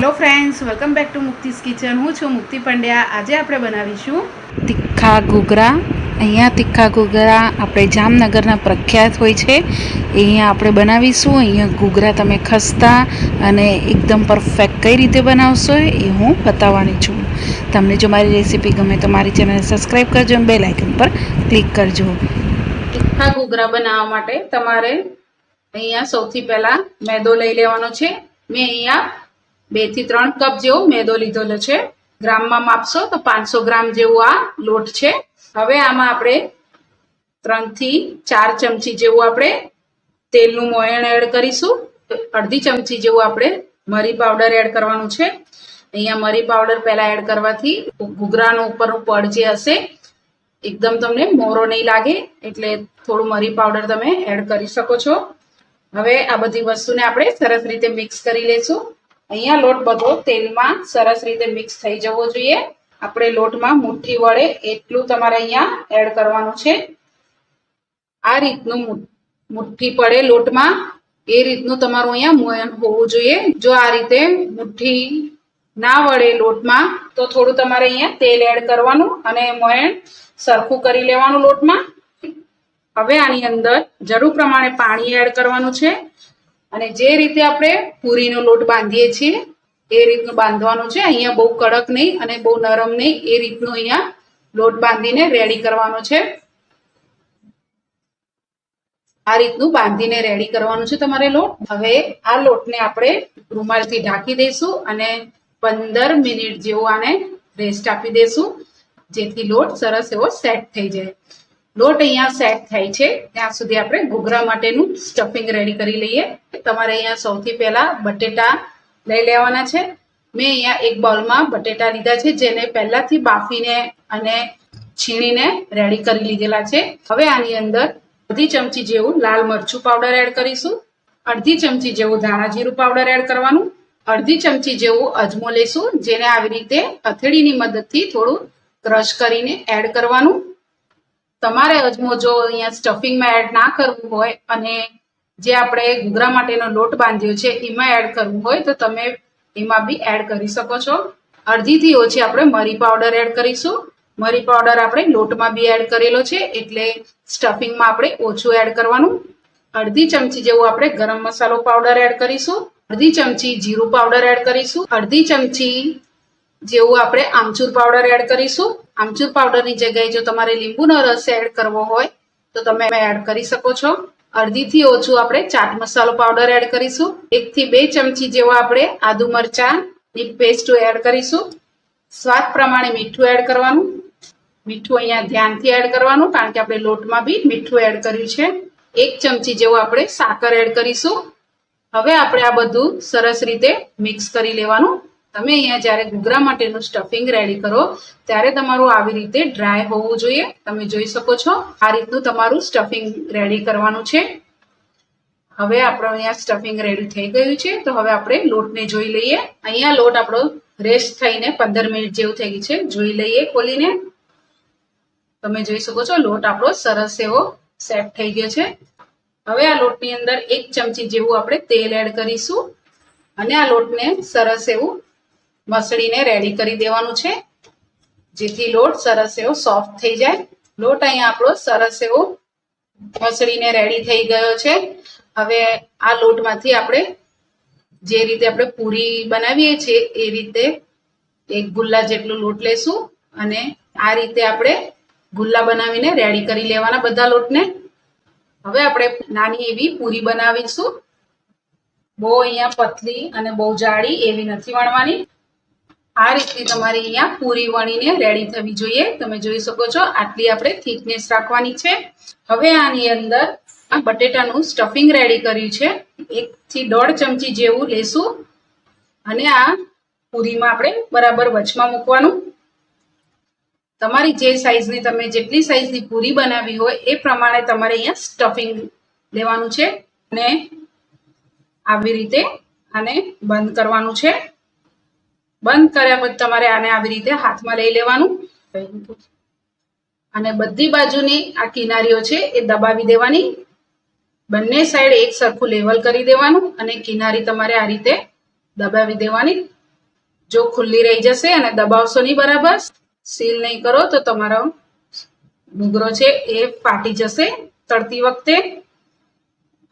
Hello friends, welcome back to Mukti's kitchen. હું છું મુક્તિ પંડ્યા. આજે આપણે બનાવીશું તીખા ઘૂઘરા. અહીંયા તીખા ઘૂઘરા આપણે જામનગરના પ્રખ્યાત હોય છે. અહીંયા આપણે બનાવીશું. અહીંયા ઘૂઘરા તમે ખસ્તા અને એકદમ પરફેક્ટ કઈ રીતે બનાવશો એ હું બતાવવાની છું. તમને જો મારી રેસીપી ગમે તો મારી ચેનલને સબસ્ક્રાઈબ કરજો અને બેલ આઇકન પર ક્લિક કરજો. તીખા ઘૂઘરા બનાવવા માટે તમારે અહીંયા સૌથી પહેલાં મેદો લઈ લેવાનો છે. મેં અહીંયા બેથી ત્રણ કપ જેવો મેદો લીધેલો છે. ગ્રામમાં માપશો તો પાંચસો ગ્રામ જેવું આ લોટ છે. હવે આમાં આપણે ત્રણથી ચાર ચમચી જેવું આપણે તેલનું મોયણ એડ કરીશું. અડધી ચમચી જેવું આપણે મરી પાવડર એડ કરવાનું છે. અહીંયા મરી પાવડર પહેલા એડ કરવાથી ઘૂઘરાનો ઉપરનું પડ જે હશે, એકદમ તમને મોરો નહીં લાગે, એટલે થોડું મરી પાવડર તમે એડ કરી શકો છો. હવે આ બધી વસ્તુને આપણે સરસ રીતે મિક્સ કરી લઈશું અહીંયા લોટ બધો તેલમાં સરસ રીતે મિક્સ થઈ જવો જોઈએ. આપણે લોટમાં મુઠ્ઠી વડે એટલું તમારે અહીંયા એડ કરવાનું છે. આ રીતનું મુઠ્ઠી પડે લોટમાં. એ રીતનું તમારું અહીંયા મોયન હોવું જોઈએ. જો આ રીતે મુઠ્ઠી ના વળે લોટમાં, તો થોડું તમારે અહીંયા તેલ એડ કરવાનું અને મોયણ સરખું કરી લેવાનું લોટમાં. હવે આની અંદર જરૂર પ્રમાણે પાણી એડ કરવાનું છે. અને જે રીતે આપણે પૂરીનો લોટ બાંધીએ છીએ, એ રીતનું બાંધવાનું છે. અહીંયા બહુ કડક નહીં અને બહુ નરમ નહીં, એ રીતનું અહીંયા લોટ બાંધીને રેડી કરવાનો છે. આ રીતનું બાંધીને રેડી કરવાનું છે તમારે લોટ. હવે આ લોટને આપણે રૂમાલથી ઢાંકી દઈશું અને પંદર મિનિટ જેવું આને રેસ્ટ આપી દઈશું, જેથી લોટ સરસ એવો સેટ થઈ જાય. લોટ અહીંયા સેટ થાય છે. ત્યાં સુધી આપણે ઘૂઘરા માટેનું સ્ટફિંગ રેડી કરી લઈએ. તમારે અહીંયા સૌથી પહેલા બટેટા લઈ લેવાના છે. મેં અહીંયા એક બાઉલમાં બટેટા લીધા છે, જેને પહેલાથી બાફીને અને છીણીને રેડી કરી લીધેલા છે. હવે આની અંદર અડધી ચમચી જેવું લાલ મરચું પાવડર એડ કરીશું. અડધી ચમચી જેવું ધાણા જીરું પાવડર એડ કરવાનું. અડધી ચમચી જેવું અજમો લેશું, જેને આવી રીતે હથેળીની મદદથી થોડું ક્રશ કરીને એડ કરવાનું. તમારે અજમો જો અહીંયા સ્ટફિંગમાં એડ ના કરવું હોય અને જે આપણે ઘૂઘરા માટેનો લોટ બાંધ્યો છે, એમાં એડ કરવું હોય તો તમે એમાં બી એડ કરી શકો છો. અડધીથી ઓછી આપણે મરી પાવડર એડ કરીશું. મરી પાવડર આપણે લોટમાં બી એડ કરેલો છે, એટલે સ્ટફિંગમાં આપણે ઓછું એડ કરવાનું. અડધી ચમચી જેવું આપણે ગરમ મસાલો પાવડર એડ કરીશું. અડધી ચમચી જીરું પાવડર એડ કરીશું. અડધી ચમચી જેવું આપણે આમચૂર પાવડર એડ કરીશું. આમચૂર પાવડરની જગ્યાએ જો તમારે લીંબુનો રસ એડ કરવો હોય, તો તમે એડ કરી શકો છો. અડધીથી ઓછું આપણે ચાટ મસાલો પાવડર એડ કરીશું. એકથી બે ચમચી જેવો આપણે આદુ મરચાની પેસ્ટ એડ કરીશું. સ્વાદ પ્રમાણે મીઠું એડ કરવાનું. મીઠું અહીંયા ધ્યાનથી એડ કરવાનું, કારણ કે આપણે લોટમાં બી મીઠું એડ કર્યું છે. એક ચમચી જેવું આપણે સાકર એડ કરીશું. હવે આપણે આ બધું સરસ રીતે મિક્સ કરી લેવાનું. તમે અહીંયા જ્યારે ઘૂઘરા માટેનું સ્ટફિંગ રેડી કરો, ત્યારે તમારું આવી રીતે ડ્રાય હોવું જોઈએ. તમે જોઈ શકો છો, આ રીતનું તમારું સ્ટફિંગ રેડી કરવાનું છે. હવે આપણો અહીંયા સ્ટફિંગ રેડી થઈ ગયું છે, તો હવે આપણે લોટને જોઈ લઈએ. અહીંયા લોટ આપણો રેસ્ટ થઈને પંદર મિનિટ જેવું થઈ ગયું છે. જોઈ લઈએ ખોલીને. તમે જોઈ શકો છો, લોટ આપણો સરસ એવો સેટ થઈ ગયો છે. હવે આ લોટની અંદર એક ચમચી જેવું આપણે તેલ એડ કરીશું. અને આ લોટને સરસ એવું મસળીને રેડી કરી દેવાનું છે. જેથી લોટ સરસ એવો સોફ્ટ થઈ જાય. લોટ અહીંયા આપણો સરસ એવો મસળીને રેડી થઈ ગયો છે. હવે આ લોટમાંથી આપણે જે રીતે આપણે પૂરી બનાવીએ છીએ એ રીતે એક ગુલ્લા જેટલું લોટ લેશું અને આ રીતે આપણે ગુલ્લા બનાવીને રેડી કરી લેવાના બધા લોટને. હવે આપણે નાની એવી પૂરી બનાવીશું. બહુ અહીંયા પતલી અને બહુ જાડી એવી નથી વણવાની. આ રીતની તમારી અહીંયા પૂરી વણીને રેડી થવી જોઈએ. તમે જોઈ શકો છો, આટલી આપણે થિકનેસ રાખવાની છે. હવે આની અંદર આ બટેટાનું સ્ટફિંગ રેડી કર્યું છે. એકથી દોઢ ચમચી જેવું લેશું. અને આ પૂરીમાં આપણે બરાબર વચમાં મૂકવાનું. તમારી જે સાઈઝની તમે જેટલી સાઈઝની પૂરી બનાવી હોય, એ પ્રમાણે તમારે અહીંયા સ્ટફિંગ લેવાનું છે. અને આવી રીતે આને બંધ કરવાનું છે. બંધ કર્યા પછી તમારે આને આવી રીતે હાથમાં લઈ લેવાનું. અને બધી બાજુની આ કિનારીઓ છે એ દબાવી દેવાની. બંને સાઈડ એક સરખું લેવલ કરી દેવાનું અને કિનારી તમારે આ રીતે દબાવી દેવાની. જો ખુલ્લી રહી જશે અને દબાવશો નહીં બરાબર સીલ નહીં કરો તો તમારો ઘૂઘરો છે એ ફાટી જશે તળતી વખતે.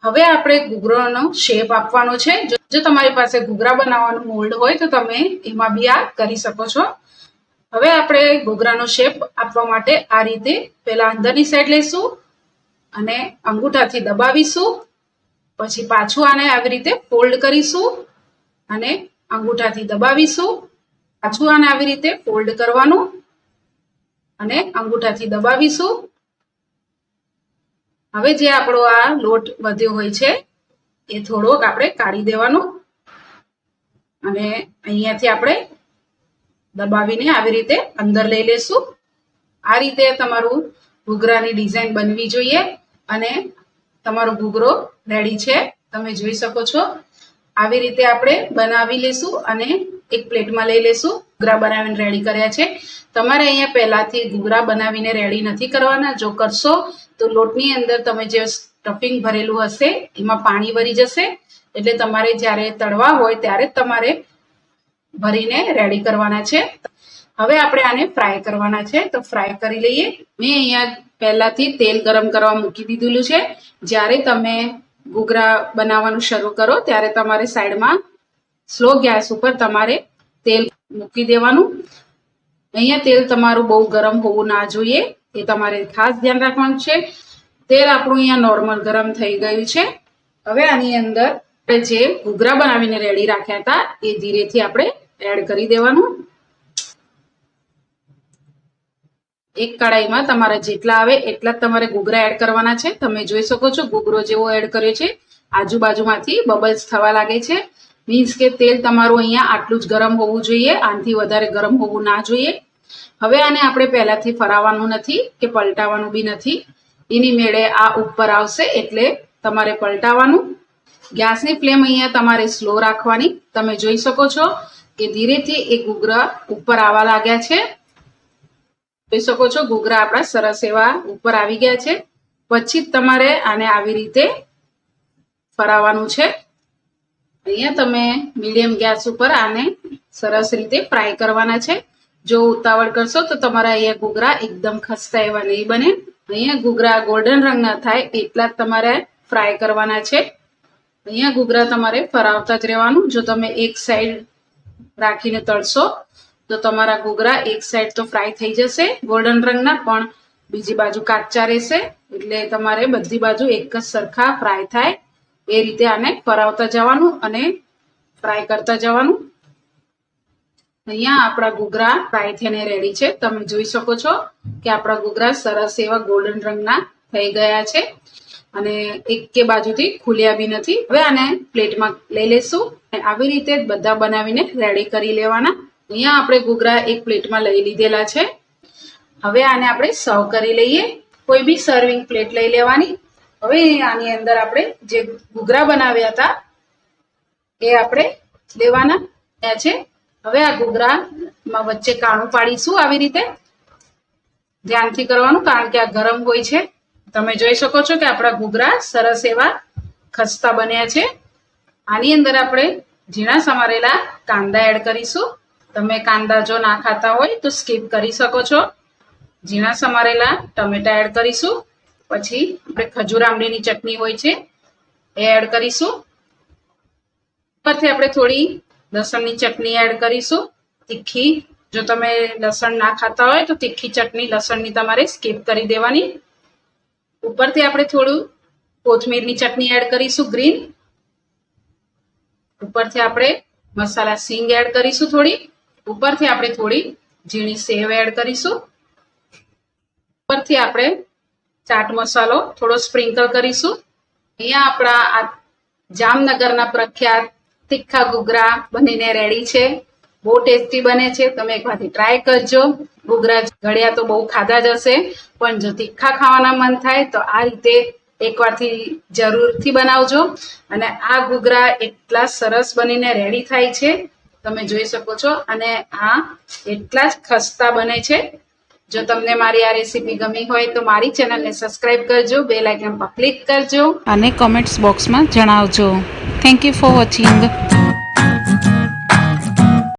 હવે આપણે ઘૂઘરાનો શેપ આપવાનો છે. જો તમારી પાસે ઘૂઘરા બનાવવાનું મોલ્ડ હોય તો તમે એમાં બી આ કરી શકો છો. હવે આપણે ઘૂઘરાનો શેપ આપવા માટે આ રીતે પહેલા અંદરની સાઈડ લઈશું અને અંગૂઠાથી દબાવીશું. પછી પાછું આને આવી રીતે ફોલ્ડ કરીશું અને અંગૂઠાથી દબાવીશું. પાછું આને આવી રીતે ફોલ્ડ કરવાનું અને અંગૂઠાથી દબાવીશું. હવે જે આપણો આ લોટ વધ્યો હોય છે, એ થોડોક આપણે કાઢી દેવાનો. અને અહીંયાથી આપણે દબાવીને આવી રીતે અંદર લઈ લેશું. આ રીતે તમારું ઘૂઘરાની ડિઝાઇન બનવી જોઈએ અને તમારો ઘૂઘરો રેડી છે. તમે જોઈ શકો છો. આવી રીતે આપણે બનાવી લેશું અને એક પ્લેટમાં લઈ લેશું. ઘૂઘરા બનાવીને રેડી કર્યા છે. તમારે અહીંયા પહેલાથી ઘૂઘરા બનાવીને રેડી નથી કરવાના. જો કરશો, તો લોટની અંદર તમે જે સ્ટફિંગ ભરેલું હશે, એમાં પાણી ભરી જશે. એટલે તમારે જ્યારે તળવા હોય, ત્યારે તમારે ભરીને રેડી કરવાના છે. હવે આપણે આને ફ્રાય કરવાના છે. તો ફ્રાય કરી લઈએ. મેં અહીંયા પહેલાંથી તેલ ગરમ કરવા મૂકી દીધેલું છે. જ્યારે તમે ઘૂઘરા બનાવવાનું શરૂ કરો, ત્યારે તમારે સાઈડમાં સ્લો ગેસ ઉપર તમારે તેલ મૂકી દેવાનું. અહીંયા તેલ તમારું બહુ ગરમ હોવું ના જોઈએ. એ તમારે ખાસ ધ્યાન રાખવાનું છે. તેલ આપણું અહીંયા નોર્મલ ગરમ થઈ ગયું છે. હવે આની અંદર જે ઘૂઘરા બનાવીને રેડી રાખ્યા હતા, એ ધીરેથી આપણે એડ કરી દેવાનું. એક કડાઈમાં તમારે જેટલા આવે એટલા જ તમારે ઘૂઘરા એડ કરવાના છે. તમે જોઈ શકો છો, ઘૂઘરો જેવો એડ કર્યો છે. આજુબાજુમાંથી બબલ્સ થવા લાગે છે. મીન્સ કે તેલ તમારું અહીંયા આટલું જ ગરમ હોવું જોઈએ, આનાથી વધારે ગરમ હોવું ના જોઈએ. હવે આને આપણે પહેલાથી ફરાવવાનું નથી કે પલટાવવાનું બી નથી. એની મેળે આ ઉપર આવશે એટલે તમારે પલટાવવાનું ગેસની ફ્લેમ અહીંયા તમારે સ્લો રાખવાની. તમે જોઈ શકો છો કે ધીરેથી એ ઘૂઘરા ઉપર આવવા લાગ્યા છે. જોઈ શકો છો ઘૂઘરા આપણા સરસ એવા ઉપર આવી ગયા છે. પછી તમારે આને આવી રીતે ફરાવવાનું છે. અહીંયા તમે મીડિયમ ગેસ ઉપર આને સરસ રીતે ફ્રાય કરવાના છે. જો ઉતાવળ કરશો તો તમારા અહીંયા ઘૂઘરા એકદમ ખસ્તા એવા નહીં બને. અહીંયા ઘૂઘરા ગોલ્ડન રંગના થાય એટલા જ તમારે ફ્રાય કરવાના છે. અહીંયા ઘૂઘરા તમારે ફરાવતા જ રહેવાનું. જો તમે એક સાઈડ રાખીને તળશો તો તમારા ઘૂઘરા એક સાઈડ તો ફ્રાય થઈ જશે. ગોલ્ડન રંગના પણ બીજી બાજુ કાચા રહેશે. એટલે તમારે બધી બાજુ એક જ સરખા ફ્રાય થાય. એ રીતે આને ફરાવતા જવાનું અને ફ્રાય કરતા જવાનું. અહીંયા આપણા ઘૂઘરા ફ્રાય થઈને રેડી છે. તમે જોઈ શકો છો કે આપણા ઘૂઘરા સરસ એવા ગોલ્ડન રંગના થઈ ગયા છે અને એક કે બાજુથી ખુલ્યા બી નથી. હવે આને પ્લેટમાં લઈ લેશું આવી રીતે બધા બનાવીને રેડી કરી લેવાના. અહીંયા આપણે ઘૂઘરા એક પ્લેટમાં લઈ લીધેલા છે. હવે આને આપણે સર્વ કરી લઈએ. કોઈ બી સર્વિંગ પ્લેટ લઈ લેવાની. હવે આની અંદર આપણે જે ઘૂઘરા બનાવ્યા હતા, એ આપણે લેવાના છે. હવે આ ઘૂઘરામાં વચ્ચે કાણું પાડીશું આવી રીતે. ધ્યાનથી કરવાનું, કારણ કે આ ગરમ હોય છે. તમે જોઈ શકો છો કે આપણા ઘૂઘરા સરસ એવા ખસ્તા બન્યા છે. આની અંદર આપણે ઝીણા સમારેલા કાંદા એડ કરીશું. તમે કાંદા જો ના ખાતા હોય તો સ્કીપ કરી શકો છો. ઝીણા સમારેલા ટમેટા એડ કરીશું. પછી આપણે ખજૂર આંબલીની ચટણી હોય છે, એ એડ કરીશું. ઉપરથી આપણે થોડી લસણની ચટણી એડ કરીશું. તીખી, જો તમે લસણ ના ખાતા હોય તો તીખી ચટણી લસણની તમારે સ્કીપ કરી દેવાની. ઉપરથી આપણે થોડું કોથમીરની ચટણી એડ કરીશું ગ્રીન ઉપરથી આપણે મસાલા સિંગ એડ કરીશું થોડી. ઉપરથી આપણે થોડી ઝીણી સેવ એડ કરીશું. ઉપરથી આપણે ચાટ મસાલો, થોડો સ્પ્રિંકલ કરીશું. અહીંયા આપણા આ જામનગરના પ્રખ્યાત તીખા ઘૂઘરા બનીને રેડી છે. બહુ ટેસ્ટી બને છે. તમે એકવારથી ટ્રાય કરજો. ઘૂઘરા ઘડિયા તો બહુ ખાધા જ હશે. પણ જો તીખા ખાવાના મન થાય, તો આ રીતે એકવારથી જરૂરથી બનાવજો. અને આ ઘૂઘરા એટલા સરસ બનીને રેડી થાય છે. તમે જોઈ શકો છો. અને આ એટલા જ ખસ્તા બને છે. જો તમને મારી આ રેસીપી ગમી હોય તો મારી ચેનલને સબસ્ક્રાઇબ કરજો બેલ આઇકન પર ક્લિક કરજો. અને કોમેન્ટ્સ બોક્સમાં જણાવજો. Thank you for watching